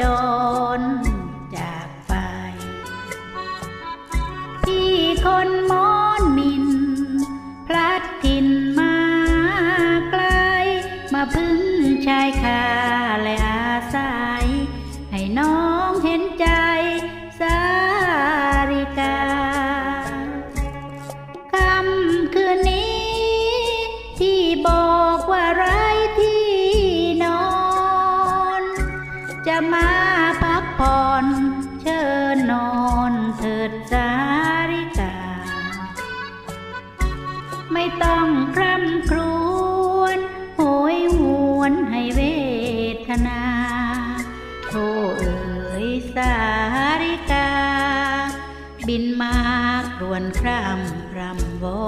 จรจากไป ที่คนมอนมิน พลัดถิ่นมาไกล มาพึ่งชายคาและอาศัย ให้น้องเห็นใจ มาพักผ่อนเชิญนอนเถิดสาริกา ไม่ต้องคร่ำครวญโหยหวนให้เวทนาโทเอ๋ยสาริกา บินมาครวนคร่ำรำวอ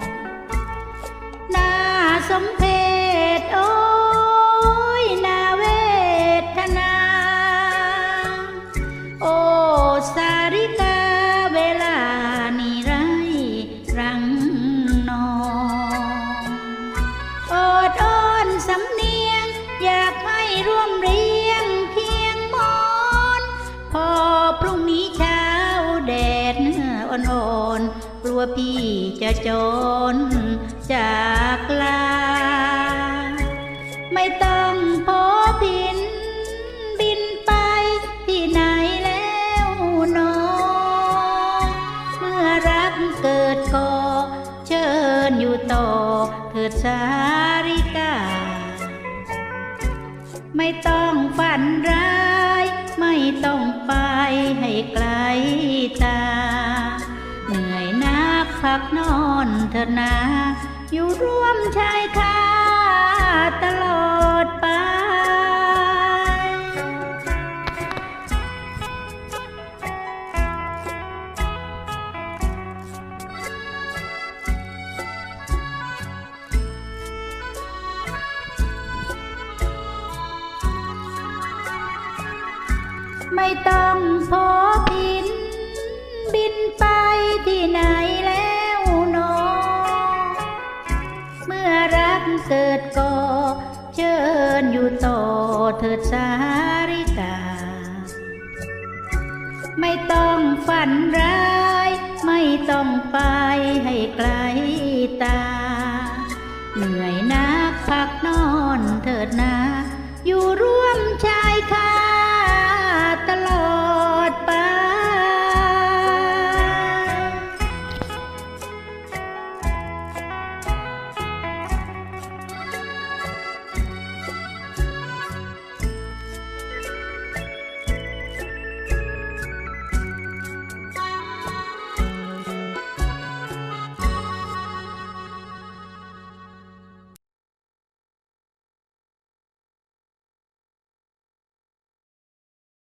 นน่าสมเพชโอ้ วพี่จะจนจากลา ไม่ต้องพอพิน บินไปที่ไหนแล้วนอเมื่อรักเกิดก่อเชิญอยู่ต่อเถิดสาริกา ไม่ต้องฝันร้าย ไม่ต้องไปให้ไกลตาเหนื่อยนัก พักนอนเถอะนะ อยู่ร่วมชายคาตลอดไปไม่ต้องพอพิน เกิดก่อเชิญอยู่ต่อเถิดสาริกา ไม่ต้องฝันร้าย ไม่ต้องไปให้ไกลตา